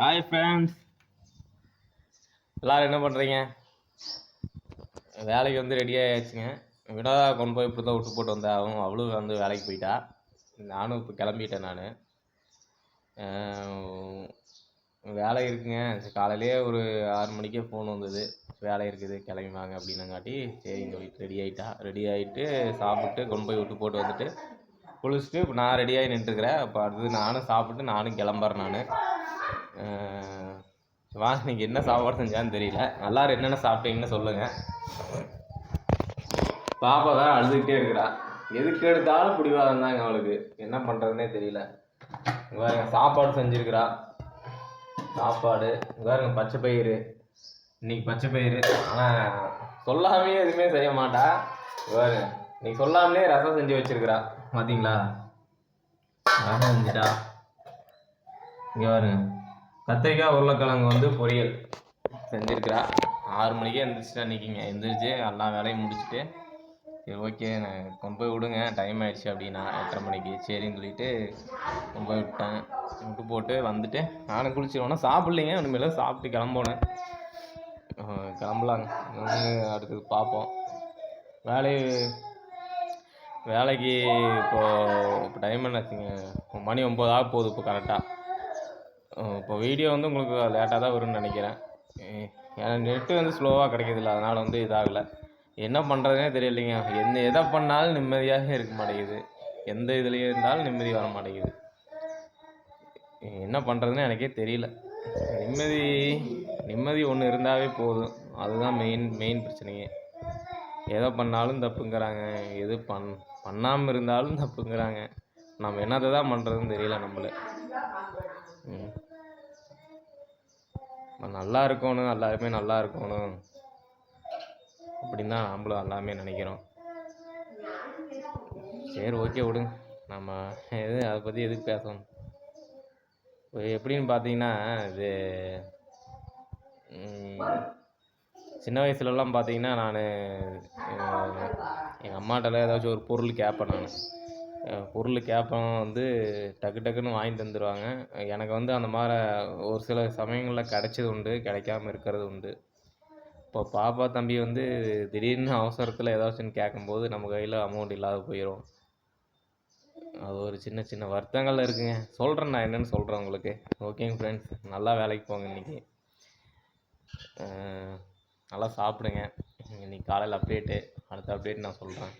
Hi friends எல்லோரும் என்ன பண்ணுறீங்க வேலைக்கு வந்து ரெடி ஆயாச்சுங்க. வினோதா கொண்டு போய் இப்படி தான் விட்டு போட்டு வந்தேன். அவன் அவளும் வந்து வேலைக்கு போயிட்டா. நானும் இப்போ கிளம்பிட்டேன் நான். வேலை இருக்குங்க. சரி, காலையிலேயே ஒரு ஆறு மணிக்கே ஃபோன் வந்தது. வேலை இருக்குது கிளம்பி வாங்க அப்படின்னங்காட்டி சரி இங்கே வீட்டு ரெடி ஆகிட்டா ரெடி ஆகிட்டு சாப்பிட்டு கொண்டு போய் விட்டு போட்டு வந்துட்டு குளிச்சுட்டு இப்போ நான் ரெடியாகி நின்றுக்கிறேன். அப்போ அடுத்தது நானும் சாப்பிட்டு நானும் கிளம்புறேன் நான். வா இன்னைக்கு என்ன சாப்பாடு செஞ்சான்னு தெரியல. எல்லாரும் என்னென்ன சாப்பிட்டீங்கன்னு சொல்லுங்கள் பாப்பா தான் அழுதுகிட்டே இருக்கிறா. எதுக்கு எடுத்தாலும் பிடிவாதம் தாங்க அவளுக்கு. என்ன பண்ணுறதுனே தெரியல. பாருங்க சாப்பாடு செஞ்சுருக்கிறா. சாப்பாடு. பாருங்க பச்சை பயிறு. இன்னைக்கு பச்சை பயிறு. ஆனால் சொல்லாமே எதுவுமே செய்ய மாட்டா. பாருங்க இன்னைக்கு சொல்லாமலே ரசம் செஞ்சு வச்சிருக்கிறா. பார்த்தீங்களா ரசம் செஞ்சுட்டா. இங்கே பாருங்க. கத்திரிக்காய் உருளைக்கிழங்கு வந்து பொரியல் செஞ்சுருக்கிறா. ஆறு மணிக்கே எழுந்திரிச்சிட்டா நிற்கிங்க எழுந்திரிச்சு எல்லா வேலையும் முடிச்சுட்டு சரி ஓகே நான் கொண்டு போய் விடுங்க. டைம் ஆயிடுச்சு அப்படின்னா எட்டரை மணிக்கு. சரின்னு சொல்லிட்டு கொண்டு போய் விட்டேன். விட்டு போட்டு வந்துட்டு நானும் குளிச்சிடுவேன்னா சாப்பிட்லிங்க இனிமேல் சாப்பிட்டு கிளம்பணும் கிளம்பலாங்க. அடுத்தது பார்ப்போம். வேலை வேலைக்கு இப்போது இப்போ டைம் என்னாச்சுங்க? மணி ஒம்பது ஆக போகுது இப்போ கரெக்டாக இப்போ வீடியோ வந்து உங்களுக்கு லேட்டாக தான் வரும்னு நினைக்கிறேன். ஏன்னா நெட்டு வந்து ஸ்லோவாக கிடைக்கிறதில்ல அதனால் வந்து இதாகலை. என்ன பண்ணுறதுனே தெரியலைங்க. எந்த எதை பண்ணாலும் நிம்மதியாக இருக்க மாட்டேங்குது. எந்த இதுலேயே இருந்தாலும் நிம்மதி வர மாட்டேங்குது. என்ன பண்ணுறதுன்னு எனக்கே தெரியல. நிம்மதி நிம்மதி ஒன்று இருந்தாவே போதும். அதுதான் மெயின் மெயின் பிரச்சனையே. எதை பண்ணாலும் தப்புங்கிறாங்க. எது பண் பண்ணாமல் இருந்தாலும் தப்புங்கிறாங்க. நம்ம என்னத்தை தான் பண்ணுறதுன்னு தெரியல நம்மள. ம். நம்ம நல்லா இருக்கணும் எல்லாருமே நல்லா இருக்கணும். அப்படின்னு தான் நம்மளும் எல்லாமே நினைக்கிறோம். சரி ஓகே விடுங்க நம்ம எது அதை பற்றி எதுக்கு பேசணும்? இப்போ எப்படின்னு பார்த்தீங்கன்னா இது சின்ன வயசுலலாம் பார்த்தீங்கன்னா நான் எங்கள் அம்மாட்டெல்லாம் ஏதாச்சும் ஒரு பொருள் கேட்பேன் நான். பொருள் கேட்போம் வந்து டக்கு டக்குன்னு வாங்கி தந்துடுவாங்க எனக்கு வந்து அந்த மாதிரி ஒரு சில சமயங்களில் கிடைச்சது உண்டு கிடைக்காம இருக்கிறது உண்டு. இப்போ பாப்பா தம்பி வந்து திடீர்னு அவசரத்தில் ஏதாச்சும் கேட்கும்போது நம்ம கையில் அமௌண்ட் இல்லாத போயிடும் அது ஒரு சின்ன சின்ன வருத்தங்கள் இருக்குங்க. சொல்கிறேன் நான் என்னன்னு சொல்கிறேன் உங்களுக்கு. ஓகேங்க ஃப்ரெண்ட்ஸ் நல்லா வேலைக்கு போங்க இன்றைக்கி நல்லா சாப்பிடுங்க. இன்னைக்கு காலையில் அப்டேட்டு அடுத்த அப்டேட் நான் சொல்கிறேன்